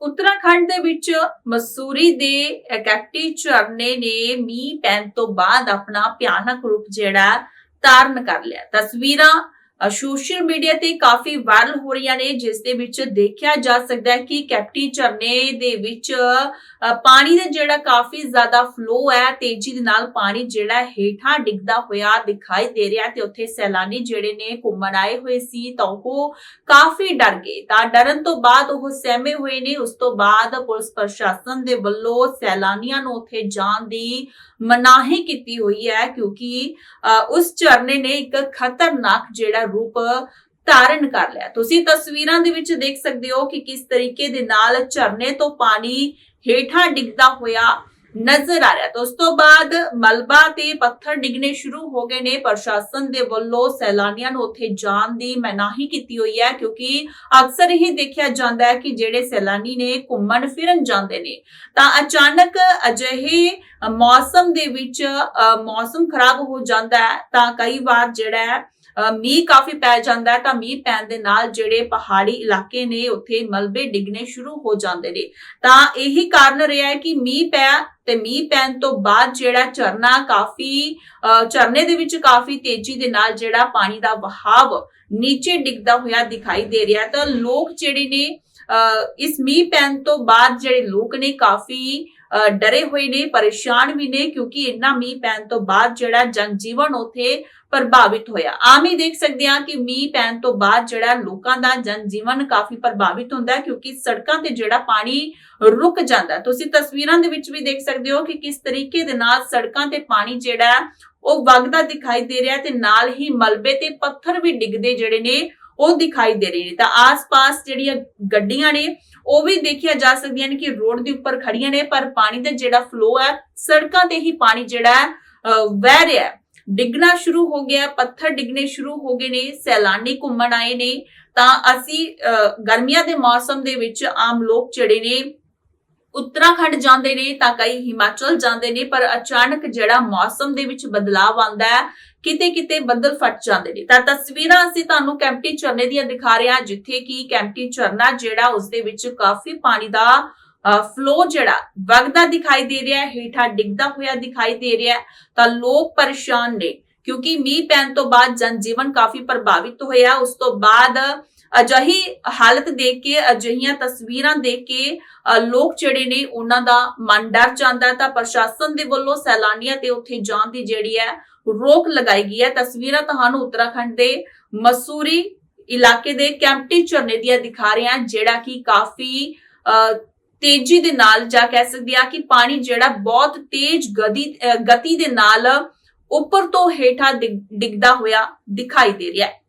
ਉੱਤਰਾਖੰਡ ਦੇ ਵਿੱਚ ਮਸੂਰੀ ਦੇ ਇਕੱਟੀ ਝਰਨੇ ਨੇ ਮੀਂਹ ਪੈਣ ਤੋਂ ਬਾਅਦ ਆਪਣਾ ਭਿਆਨਕ ਰੂਪ ਜਿਹੜਾ ਧਾਰਨ ਕਰ ਲਿਆ। ਤਸਵੀਰਾਂ ਸੋਸ਼ਲ ਮੀਡੀਆ ਤੇ ਕਾਫੀ ਵਾਇਰਲ ਹੋ ਰਹੀਆਂ ਨੇ ਜਿਸ ਦੇ ਵਿੱਚ ਦੇਖਿਆ ਜਾ ਸਕਦਾ ਹੈ ਕਿ ਕੈਪਟੀ ਝਰਨੇ ਦੇ ਵਿੱਚ ਪਾਣੀ ਦਾ ਜਿਹੜਾ ਕਾਫੀ ਜ਼ਿਆਦਾ ਫਲੋ ਹੈ ਤੇਜ਼ੀ ਦੇ ਨਾਲ ਪਾਣੀ ਜਿਹੜਾ ਹੇਠਾਂ ਡਿੱਗਦਾ ਹੋਇਆ ਦਿਖਾਈ ਦੇ ਰਿਹਾ ਤੇ ਉੱਥੇ ਸੈਲਾਨੀ ਜਿਹੜੇ ਨੇ ਘੁੰਮਣ ਆਏ ਹੋਏ ਸੀ ਤਾਂ ਉਹ ਕਾਫੀ ਡਰ ਗਏ। ਤਾਂ ਡਰਨ ਤੋਂ ਬਾਅਦ ਉਹ ਸਹਿਮੇ ਹੋਏ ਨੇ ਉਸ ਤੋਂ ਬਾਅਦ ਪੁਲਿਸ ਪ੍ਰਸ਼ਾਸਨ ਦੇ ਵੱਲੋਂ ਸੈਲਾਨੀਆਂ ਨੂੰ ਉੱਥੇ ਜਾਣ ਦੀ ਮਨਾਹੀ ਕੀਤੀ ਹੋਈ ਹੈ ਕਿਉਂਕਿ ਅ, ਉਸ ਝਰਨੇ ਨੇ ਇੱਕ ਖਤਰਨਾਕ ਜਿਹੜਾ ਰੂਪ ਧਾਰਨ ਕਰ ਲਿਆ। ਤੁਸੀਂ ਤਸਵੀਰਾਂ ਦੇ ਵਿੱਚ ਦੇਖ ਸਕਦੇ ਹੋ ਕਿ ਕਿਸ ਤਰੀਕੇ ਦੇ ਨਾਲ ਝਰਨੇ ਤੋਂ ਪਾਣੀ ਹੇਠਾਂ ਡਿੱਗਦਾ ਹੋਇਆ ਨਜ਼ਰ ਆ ਰਿਹਾ। ਤਾਂ ਉਸ ਤੋਂ ਬਾਅਦ ਮਲਬਾ ਤੇ ਪੱਥਰ ਡਿੱਗਣੇ ਸ਼ੁਰੂ ਹੋ ਗਏ ਨੇ। ਪ੍ਰਸ਼ਾਸਨ ਦੇ ਵੱਲੋਂ ਸੈਲਾਨੀਆਂ ਨੂੰ ਉੱਥੇ ਜਾਣ ਦੀ ਮਨਾਹੀ ਕੀਤੀ ਹੋਈ ਹੈ ਕਿਉਂਕਿ ਅਕਸਰ ਇਹ ਦੇਖਿਆ ਜਾਂਦਾ ਹੈ ਕਿ ਜਿਹੜੇ ਸੈਲਾਨੀ ਨੇ ਘੁੰਮਣ ਫਿਰਨ ਜਾਂਦੇ ਨੇ ਤਾਂ ਅਚਾਨਕ ਅਜਿਹੇ ਮੌਸਮ ਦੇ ਵਿੱਚ ਅ, ਮੌਸਮ ਖਰਾਬ ਹੋ ਜਾਂਦਾ ਹੈ ਤਾਂ ਕਈ ਵਾਰ ਜਿਹੜਾ ਹੈ ਮੀਂਹ ਕਾਫੀ ਪੈ ਜਾਂਦਾ ਹੈ ਤਾਂ ਮੀਂਹ ਪੈਣ ਦੇ ਨਾਲ ਜਿਹੜੇ ਪਹਾੜੀ ਇਲਾਕੇ ਨੇ ਉੱਥੇ ਮਲਬੇ ਡਿੱਗਣੇ ਸ਼ੁਰੂ ਹੋ ਜਾਂਦੇ ਨੇ। ਤਾਂ ਇਹੀ ਕਾਰਨ ਰਿਹਾ ਹੈ ਕਿ ਮੀਂਹ ਪੈ ਤੇ ਮੀਂਹ ਪੈਣ ਤੋਂ ਬਾਅਦ ਜਿਹੜਾ ਝਰਨਾ ਕਾਫੀ ਝਰਨੇ ਦੇ ਵਿੱਚ ਕਾਫੀ ਤੇਜ਼ੀ ਦੇ ਨਾਲ ਜਿਹੜਾ ਪਾਣੀ ਦਾ ਵਹਾਵ ਨੀਚੇ ਡਿੱਗਦਾ ਹੋਇਆ ਦਿਖਾਈ ਦੇ ਰਿਹਾ ਤਾਂ ਲੋਕ ਜਿਹੜੇ ਨੇ ਇਸ ਮੀਂਹ ਪੈਣ ਤੋਂ ਬਾਅਦ ਜਿਹੜੇ ਲੋਕ ਨੇ ਕਾਫੀ ਡਰੇ ਹੋਏ ਨੇ, ਪਰੇਸ਼ਾਨ ਵੀ ਨੇ ਕਿਉਂਕਿ ਇੰਨਾ ਮੀਂਹ ਪੈਣ ਤੋਂ ਬਾਅਦ ਜਿਹੜਾ ਜਨਜੀਵਨ ਉਥੇ ਪ੍ਰਭਾਵਿਤ ਹੋਇਆ। ਆਮ ਹੀ ਦੇਖ ਸਕਦੇ ਹਾਂ ਕਿ ਮੀਂਹ ਪੈਣ ਤੋਂ ਬਾਅਦ ਜਿਹੜਾ ਲੋਕਾਂ ਦਾ ਜਨਜੀਵਨ ਕਾਫੀ ਪ੍ਰਭਾਵਿਤ ਹੁੰਦਾ ਹੈ ਕਿਉਂਕਿ ਸੜਕਾਂ ਤੇ ਜਿਹੜਾ ਪਾਣੀ ਰੁਕ ਜਾਂਦਾ ਤੁਸੀਂ ਤਸਵੀਰਾਂ ਦੇ ਵਿੱਚ ਵੀ ਦੇਖ ਸਕਦੇ ਹੋ ਕਿ ਕਿਸ ਤਰੀਕੇ ਦੇ ਨਾਲ ਸੜਕਾਂ ਤੇ ਪਾਣੀ ਜਿਹੜਾ ਉਹ ਵਗਦਾ ਦਿਖਾਈ ਦੇ ਰਿਹਾ ਤੇ ਨਾਲ ਹੀ ਮਲਬੇ ਤੇ ਪੱਥਰ ਵੀ ਡਿੱਗਦੇ ਜਿਹੜੇ ਨੇ ਉਹ ਦਿਖਾਈ ਦੇ ਰਹੇ ਨੇ। ਤਾਂ ਆਸ-ਪਾਸ ਜਿਹੜੀਆਂ ਗੱਡੀਆਂ ਨੇ, ਉਹ ਵੀ ਦੇਖਿਆ ਜਾ ਸਕਦੀਆਂ ਨੇ ਕਿ ਰੋਡ ਦੇ ਉੱਪਰ ਖੜੀਆਂ ਨੇ, ਪਰ ਪਾਣੀ ਦਾ ਜਿਹੜਾ ਫਲੋ ਹੈ, ਸੜਕਾਂ ਤੇ ਹੀ ਪਾਣੀ ਜਿਹੜਾ ਹੈ ਵਹਿ ਰਿਹਾ ਹੈ। ਡਿੱਗਣਾ ਸ਼ੁਰੂ ਹੋ ਗਿਆ, ਪੱਥਰ ਡਿੱਗਣੇ ਸ਼ੁਰੂ ਹੋ ਗਏ ਨੇ, ਸੈਲਾਨੀ ਘੁੰਮਣ ਆਏ ਨੇ। ਤਾਂ ਅਸੀਂ ਗਰਮੀਆਂ ਦੇ ਮੌਸਮ ਦੇ ਵਿੱਚ ਆਮ ਲੋਕ ਜਿਹੜੇ ਨੇ ਉੱਤਰਾਖੰਡ ਜਾਂਦੇ ਨੇ ਤਾਂ ਕਈ ਹਿਮਾਚਲ ਜਾਂਦੇ ਨੇ, ਪਰ ਅਚਾਨਕ ਜਿਹੜਾ ਮੌਸਮ ਦੇ ਵਿੱਚ ਬਦਲਾਅ ਆਉਂਦਾ ਹੈ ਕਿਤੇ ਕਿਤੇ ਬੱਦਲ ਫਟ ਜਾਂਦੇ ਨੇ। ਤਾਂ ਤਸਵੀਰਾਂ ਅਸੀਂ ਤੁਹਾਨੂੰ ਕੈਂਪਟੀ ਝਰਨੇ ਦੀਆਂ ਦਿਖਾ ਰਹੇ ਹਾਂ, ਜਿੱਥੇ ਕਿ ਕੈਂਪਟੀ ਝਰਨਾ ਜਿਹੜਾ ਉਸ ਦੇ ਵਿੱਚ ਕਾਫੀ ਪਾਣੀ ਦਾ ਫਲੋ ਜਿਹੜਾ ਵਗਦਾ ਦਿਖਾਈ ਦੇ ਰਿਹਾ ਹੈ, ਹੇਠਾਂ ਡਿੱਗਦਾ ਹੋਇਆ ਦਿਖਾਈ ਦੇ ਰਿਹਾ ਤਾਂ ਲੋਕ ਪਰੇਸ਼ਾਨ ਨੇ, ਕਿਉਂਕਿ ਮੀਂਹ ਪੈਣ ਤੋਂ ਬਾਅਦ ਜਨਜੀਵਨ ਕਾਫੀ ਪ੍ਰਭਾਵਿਤ ਹੋਇਆ। ਉਸ ਤੋਂ ਬਾਅਦ ਅਜਿਹੀ ਹਾਲਤ ਦੇਖ ਕੇ ਅਜਿਹੀਆਂ ਤਸਵੀਰਾਂ ਦੇਖ ਕੇ ਲੋਕ ਜਿਹੜੇ ਨੇ ਉਹਨਾਂ ਦਾ ਮਨ ਡਰ ਜਾਂਦਾ ਹੈ। ਤਾਂ ਪ੍ਰਸ਼ਾਸਨ ਦੇ ਵੱਲੋਂ ਸੈਲਾਨੀਆਂ ਤੇ ਉੱਥੇ ਜਾਣ ਦੀ ਜਿਹੜੀ ਹੈ ਰੋਕ ਲਗਾਈ ਗਈ ਹੈ। ਤਸਵੀਰਾਂ ਤੁਹਾਨੂੰ ਉੱਤਰਾਖੰਡ ਦੇ ਮਸੂਰੀ ਇਲਾਕੇ ਦੇ ਕੈਂਪਟੀ ਝਰਨੇ ਦੀਆਂ ਦਿਖਾ ਰਹੇ ਹਾਂ ਜਿਹੜਾ ਕਿ ਕਾਫੀ ਅ, ਤੇਜ਼ੀ ਦੇ ਨਾਲ ਜਾਂ ਕਹਿ ਸਕਦੇ ਆ ਕਿ ਪਾਣੀ ਜਿਹੜਾ ਬਹੁਤ ਤੇਜ਼ ਗਤੀ ਗਤੀ ਦੇ ਨਾਲ ਉੱਪਰ ਤੋਂ ਹੇਠਾਂ ਡਿੱਗ- ਡਿੱਗਦਾ ਹੋਇਆ ਦਿਖਾਈ ਦੇ ਰਿਹਾ ਹੈ।